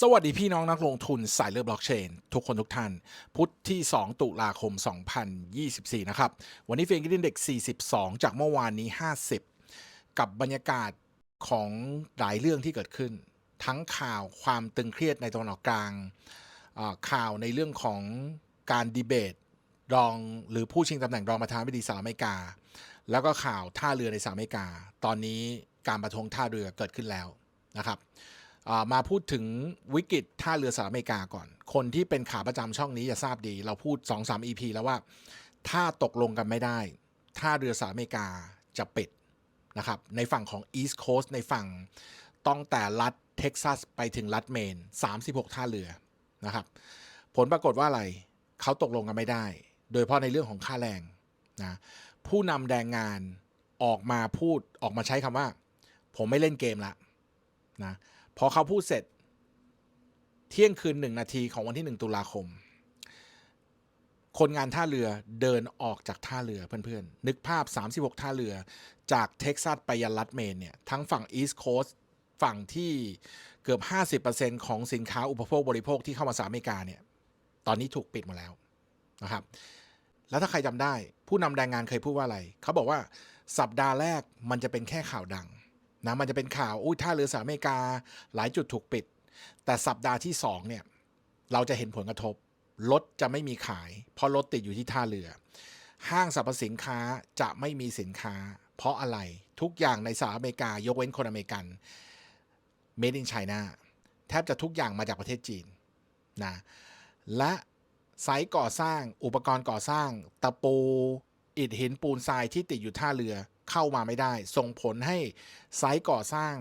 สวัสดีพี่น้องนักลงทุนสายเลือดบล็อกเชน ทุกคนทุกท่าน พุธที่ 2 ตุลาคม 2024 นะครับ วันนี้เฟรนกินเด็ก 42 จากเมื่อวานนี้ 50 กับบรรยากาศของหลายเรื่องที่เกิดขึ้น ทั้งข่าวความตึงเครียดในตะวันออกกลาง ข่าวในเรื่องของการดีเบต รองหรือผู้ชิงตำแหน่งรองประธานาธิบดีสหรัฐอเมริกา แล้วก็ข่าวท่าเรือในสหรัฐอเมริกา ตอนนี้การประท้วงท่าเรือเกิดขึ้นแล้วนะครับ มาพูดถึงวิกฤตท่าเรือสหรัฐอเมริกาก่อน คนที่เป็นขาประจำช่องนี้จะทราบดี เราพูด 2-3 EP แล้วว่า ถ้าตกลงกันไม่ได้ ท่าเรือสหรัฐอเมริกาจะปิดนะครับ ในฝั่งของ East Coast ในฝั่งต้องแต่รัฐเท็กซัสไปถึงรัฐเมน 36 ท่าเรือนะครับ ผลปรากฏว่าอะไรเขาตกลงกันไม่ได้ โดยเฉพาะในเรื่องของค่าแรงนะผู้นำแรงงานออกมาพูดออกมาใช้คำว่า ผมไม่เล่นเกมละนะ พอเขาพูดเสร็จ เที่ยงคืนหนึ่งนาทีของวันที่หนึ่งตุลาคม คนงานท่าเรือเดินออกจากท่าเรือเพื่อนๆ นึกภาพ 36 ท่าเรือจากเท็กซัสไปยันรัฐเมนเนี่ยทั้งฝั่งอีสต์โคสต์ฝั่งที่เกือบ 50%ของสินค้าอุปโภคบริโภคที่เข้ามาสหรัฐอเมริกาเนี่ยตอนนี้ถูกปิดหมดแล้วนะครับแล้วถ้าใครจำได้ ผู้นำแรงงานเคยพูดว่าอะไร เขาบอกว่าสัปดาห์แรกมันจะเป็นแค่ข่าวดัง นะมันจะเป็นข่าวอุ้ยท่าเรือสหรัฐอเมริกา หลายจุดถูกปิด แต่สัปดาห์ที่สองเนี่ยเราจะเห็นผลกระทบรถจะไม่มีขาย เพราะรถติดอยู่ที่ท่าเรือ ห้างสรรพสินค้าจะไม่มีสินค้า เพราะอะไรทุกอย่างในสหรัฐอเมริกายกเว้นคนอเมริกัน made in China แทบจะทุกอย่างมาจากประเทศจีนนะและไซต์ก่อสร้างอุปกรณ์ก่อสร้าง ตะปู อิฐหินปูนทรายที่ติดอยู่ท่าเรือ เข้ามาไม่ได้ ส่งผลให้ไซต์ก่อสร้าง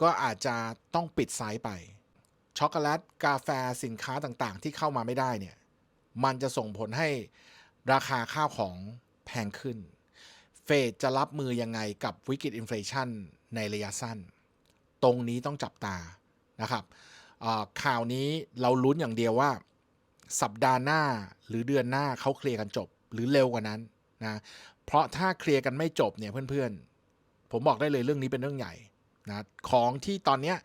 ก็อาจจะต้องปิดไซต์ไป ช็อกโกแลตกาแฟสินค้าต่างๆ ที่เข้ามาไม่ได้เนี่ยมันจะส่งผลให้ราคาข้าวของแพงขึ้น เฟดจะรับมือยังไงกับวิกฤตอินฟลชันในระยะสั้น ตรงนี้ต้องจับตานะครับข่าวนี้เราลุ้นอย่างเดียวว่า สัปดาห์หน้าหรือเดือนหน้าเขาเคลียร์กันจบ หรือเร็วกว่านั้นนะ เพราะถ้าเคลียร์กันไม่จบเนี่ยเพื่อนๆ ผมบอกได้เลยเรื่องนี้เป็นเรื่องใหญ่นะของที่ตอนเนี้ย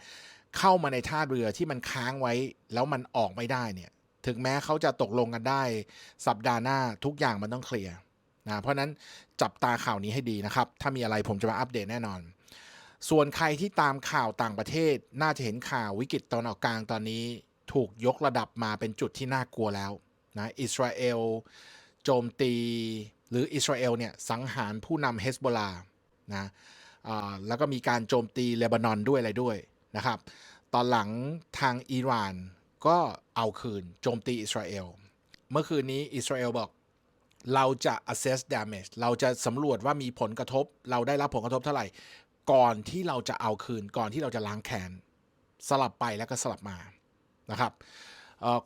เข้ามาในท่าเรือที่มันค้างไว้ แล้วมันออกไม่ได้เนี่ย ถึงแม้เขาจะตกลงกันได้ สัปดาห์หน้าทุกอย่างมันต้องเคลียร์นะเพราะฉะนั้นจับตาข่าวนี้ให้ดีนะครับ ถ้ามีอะไรผมจะมาอัปเดตแน่นอน ส่วนใครที่ตามข่าวต่างประเทศ น่าจะเห็นข่าววิกฤตตอนออกกลางตอนนี้ ถูกยกระดับมาเป็นจุดที่น่ากลัวแล้วนะอิสราเอลโจมตี หรืออิสราเอลเนี่ยสังหารผู้นำเฮสโบลานะแล้วก็มีการโจมตีเลบานอนด้วยอะไรด้วยนะครับ ตอนหลังทางอิหร่านก็เอาคืนโจมตีอิสราเอล เมื่อคืนนี้อิสราเอลบอกเราจะ assess damage เราจะสำรวจว่ามีผลกระทบ เราได้รับผลกระทบเท่าไหร่ ก่อนที่เราจะเอาคืน ก่อนที่เราจะล้างแค้นสลับไปแล้วก็สลับมานะครับ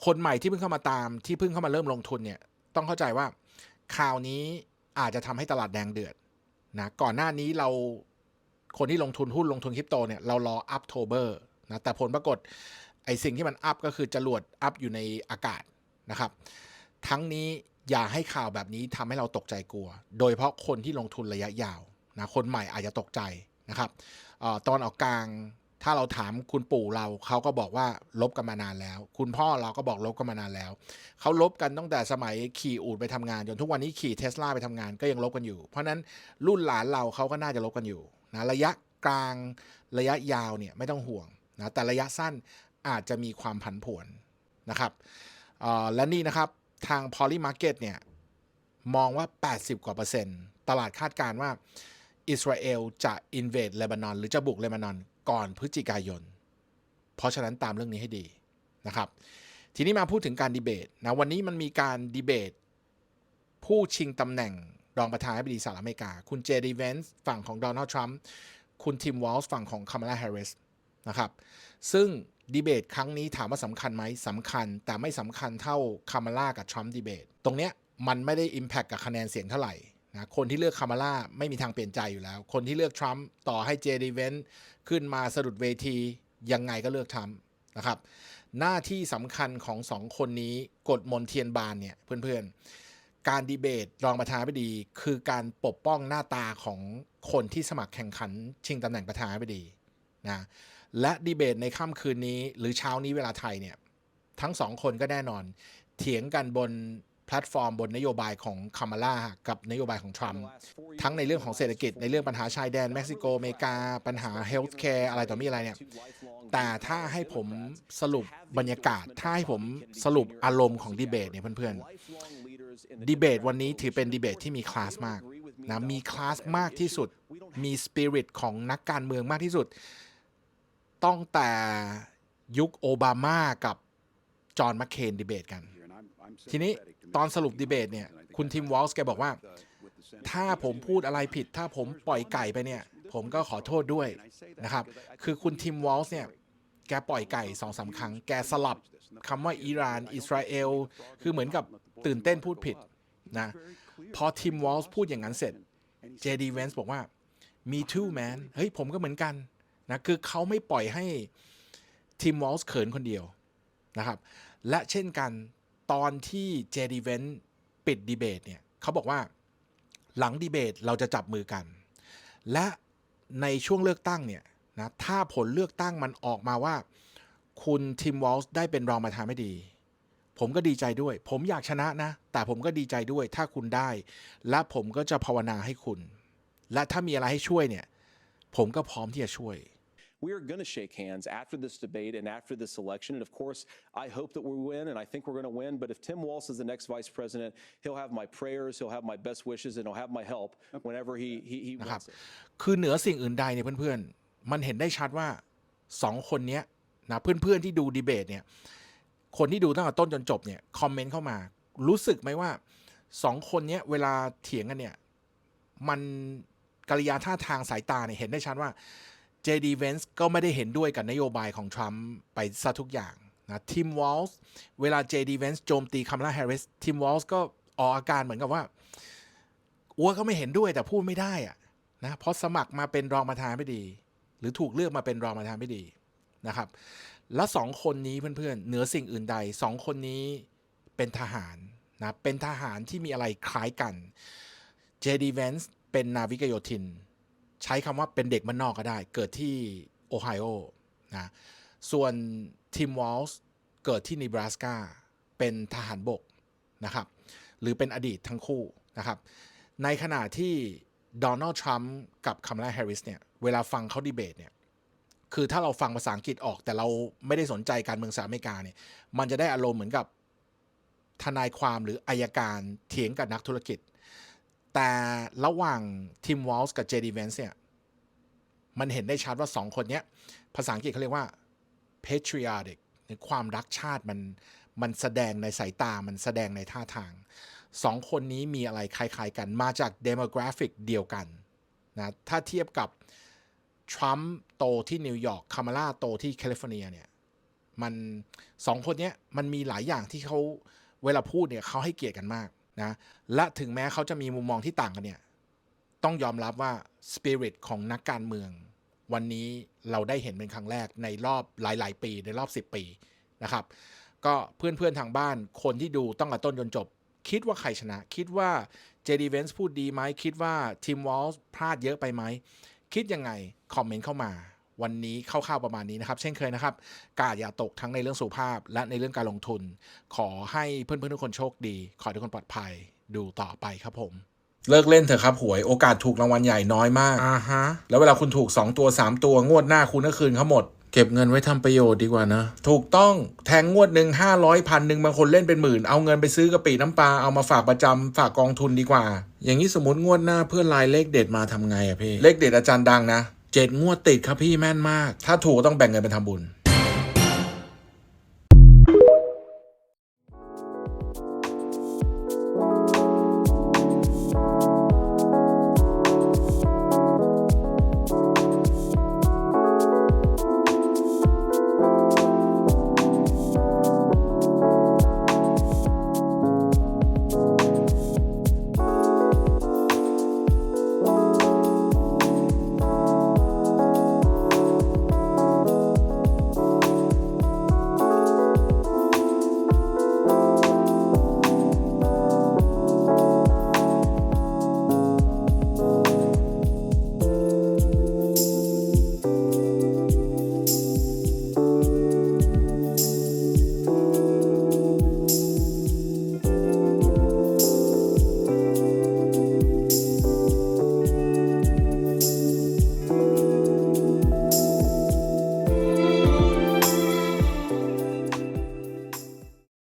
คนใหม่ที่เพิ่งเข้ามาตามที่เพิ่งเข้ามาเริ่มลงทุนเนี่ยต้องเข้าใจว่า ข่าวนี้อาจจะทำให้ตลาดแดงเดือดนะก่อนหน้านี้เราคนที่ลงทุนหุ้นลงทุนคริปโตเนี่ยเรารออัพโทเบอร์นะแต่ผลปรากฏไอสิ่งที่มันอัพก็คือจรวดอัพอยู่ในอากาศนะครับ ทั้งนี้อย่าให้ข่าวแบบนี้ทำให้เราตกใจกลัว โดยเฉพาะคนที่ลงทุนระยะยาวนะคนใหม่อาจจะตกใจนะครับออตอนออกกลาง ถ้าเราถามคุณปู่เราเขาก็บอกว่าลบกันมานานแล้ว คุณพ่อเราก็บอกลบกันมานานแล้วเขาลบกันตั้งแต่สมัยขี่อูดไปทำงานจนทุกวันนี้ขี่เทสลาไปทำงานก็ยังลบกันอยู่ เพราะนั้นรุ่นหลานเราเขาก็น่าจะลบกันอยู่นะระยะกลางระยะยาวเนี่ยไม่ต้องห่วงนะแต่ระยะสั้นอาจจะมีความผันผวนนะครับและนี่นะครับทาง Poly Market เนี่ยมองว่า 80 กว่าเปอร์เซ็นต์ ตลาดคาดการณ์ว่าอิสราเอลจะ invade เลบานอน หรือจะบุกเลบานอน ก่อนพฤศจิกายน เพราะฉะนั้นตามเรื่องนี้ให้ดีนะครับ ทีนี้มาพูดถึงการดีเบตนะวันนี้มันมีการดีเบต ผู้ชิงตำแหน่งรองประธานาธิบดีสหรัฐอเมริกา คุณเจดีเวนส์ฝั่งของโดนัลด์ทรัมป์คุณทิมวอลส์ฝั่งของคามาลาแฮร์ริสนะครับซึ่งดีเบตครั้งนี้ถามว่าสำคัญไหมสำคัญ แต่ไม่สำคัญเท่าคามาลากับทรัมป์ดีเบต ตรงเนี้ยมันไม่ได้ Impact กับคะแนนเสียงเท่าไหร่ นะคนที่เลือกคามาลาไม่มีทางเปลี่ยนใจอยู่แล้ว คนที่เลือกทรัมป์ต่อให้เจดีเวนขึ้นมาสะดุดเวที ยังไงก็เลือกทรัมป์นะครับหน้าที่สำคัญของสองคนนี้กฎมนเทียนบานเนี่ยเพื่อนๆ การดีเบตรองประธานาธิบดี คือการปกป้องหน้าตาของคนที่สมัครแข่งขัน ชิงตำแหน่งประธานาธิบดีนะและดีเบตในค่ำคืนนี้หรือเช้านี้เวลาไทยเนี่ยทั้งสองคนก็แน่นอน เถียงกันบน แพลตฟอร์มบนนโยบายของคามาลากับนโยบายของทรัมป์ทั้งในเรื่องของเศรษฐกิจในเรื่องปัญหาชายแดนเม็กซิโกอเมริกา ปัญหาเฮลท์แคร์อะไรต่อมีอะไรเนี่ยแต่ถ้าให้ผมสรุปบรรยากาศ ถ้าให้ผมสรุปอารมณ์ของดีเบตเนี่ยเพื่อนๆดีเบตวันนี้ถือเป็นดีเบตที่มีคลาสมากนะมีคลาสมากที่สุดมีสปิริตของนักการเมืองมากที่สุดต้องแต่ยุคโอบามากับจอห์นแมคเคนดีเบตกัน ทีนี้ตอนสรุปดีเบตเนี่ยคุณทิมวอลส์แกบอกว่า ถ้าผมพูดอะไรผิด ถ้าผมปล่อยไก่ไปเนี่ย ผมก็ขอโทษด้วยนะครับ คือคุณทิมวอลส์เนี่ยแกปล่อยไก่สองสาครั้ง แกสลับคำว่าอิหร่าน อิสราเอล คือเหมือนกับตื่นเต้นพูดผิดนะพอทิมวอลส์พูดอย่างนั้นเสร็จเจดีเวนส์บอกว่า me too man เฮ้ยผมก็เหมือนกันนะคือเขาไม่ปล่อยให้ทิมวอลส์เขินคนเดียวนะครับ และเช่นกัน ตอนที่เจดีเวนปิดดีเบตเนี่ยเขาบอกว่าหลังดีเบตเราจะจับมือกัน และในช่วงเลือกตั้งเนี่ยนะถ้าผลเลือกตั้งมันออกมาว่า คุณทิมวอลส์ได้เป็นรองประธานไม่ดี ผมก็ดีใจด้วย ผมอยากชนะนะ แต่ผมก็ดีใจด้วยถ้าคุณได้ และผมก็จะภาวนาให้คุณ และถ้ามีอะไรให้ช่วยเนี่ย ผมก็พร้อมที่จะช่วย We are going to shake hands after this debate and after this election. And of course, I hope that we win, and I think we're going to win. But if Tim Walz is the next vice president, he'll have my prayers, he'll have my best wishes, and he'll have my help whenever he, he, he นะครับ wants it. คือเหนือสิ่งอื่นใดเนี่ยเพื่อนๆ มันเห็นได้ชัดว่าสองคนเนี้ยนะเพื่อนๆที่ดูดีเบตเนี่ย คนที่ดูตั้งแต่ต้นจนจบเนี่ยคอมเมนต์เข้ามา รู้สึกไหมว่าสองคนเนี้ยเวลาเถียงกันเนี่ย มันกริยาท่าทางสายตาเนี่ยเห็นได้ชัดว่า JD Vance ก็ไม่ได้เห็นด้วยกับนโยบายของทรัมป์ไปซะทุกอย่างนะทิมวอลส์เวลา JD Vance โจมตีคามาลาแฮร์ริสทิมวอลส์ก็ออกอาการเหมือนกับว่าอัวก็ไม่เห็นด้วยแต่พูดไม่ได้อะนะเพราะสมัครมาเป็นรองประธานไม่ดี หรือถูกเลือกมาเป็นรองประธานไม่ดีนะครับ แล้วสองคนนี้เพื่อนๆเหนือสิ่งอื่นใดสองคนนี้เป็นทหารนะเป็นทหารที่มีอะไรคล้ายกัน JD Vance เป็นนาวิกโยธิน ใช้คำว่าเป็นเด็กมันนอกก็ได้ เกิดที่โอไฮโอนะส่วนทิมวอลส์เกิดที่นิบราสกาเป็นทหารบกนะครับหรือเป็นอดีตทั้งคู่นะครับในขณะที่โดนัลด์ทรัมป์กับคามลาแฮร์ริสเนี่ยเวลาฟังเขาดีเบตเนี่ยคือถ้าเราฟังภาษาอังกฤษออก แต่เราไม่ได้สนใจการเมืองสหรัฐอเมริกาเนี่ยมันจะได้อารมณ์เหมือนกับทนายความหรืออายการเถียงกับนักธุรกิจ แต่ระหว่างทิมวอลส์กับเจดีแวนส์เนี่ย มันเห็นได้ชัดว่าสองคนเนี้ย ภาษาอังกฤษเขาเรียกว่า patriotic ในความรักชาติมันมันแสดงในสายตา มันแสดงในท่าทางสองคนนี้มีอะไรคล้ายๆกันมาจาก demographic เดียวกันนะถ้าเทียบกับทรัมป์โตที่นิวยอร์กคามาลาโตที่แคลิฟอร์เนียเนี่ยมันสองคนเนี้ยมันมีหลายอย่างที่เขาเวลาพูดเนี่ยเขาให้เกียรติกันมาก นะและถึงแม้เขาจะมีมุมมองที่ต่างกันเนี่ยต้องยอมรับว่าสปิริตของนักการเมือง วันนี้เราได้เห็นเป็นครั้งแรกในรอบหลาย ๆ ปีในรอบ 10 ปีนะครับ ก็เพื่อน ๆ ทางบ้านคนที่ดูต้องแต่ต้นจนจบ คิดว่าใครชนะ คิดว่า JD Vance พูดดีไหมคิดว่าทีมวอลส์พลาดเยอะไปไหมคิดยังไง คอมเมนต์เข้ามา วันนี้คร่าวๆประมาณนี้นะครับ เช่นเคยนะครับ กาดอย่าตกทั้งในเรื่องสุขภาพ และในเรื่องการลงทุน ขอให้เพื่อนๆทุกคนโชคดี ขอให้ทุกคนปลอดภัยดูต่อไปครับผม เลิกเล่นเถอะครับหวยโอกาสถูกรางวัลใหญ่น้อยมากอ่าฮะแล้วเวลาคุณถูก 2 ตัว 3 ตัวงวดหน้าคุณก็คืนเขาหมดเก็บเงินไว้ทำประโยชน์ดีกว่านะ ถูกต้องแทงงวดหนึ่งห้าร้อยพันหนึ่งบางคนเล่นเป็นหมื่น เอาเงินไปซื้อกะปิน้ำปลา เอามาฝากประจำฝากกองทุนดีกว่า อย่างนี้สมมติงวดหน้าเพื่อนลายเลขเด็ดมาทำไงอะพี่ เลขเด็ดอาจารย์ดังนะ เจ็ดงวดติดครับพี่แม่นมาก ถ้าถูกต้องแบ่งเงินไปทำบุญ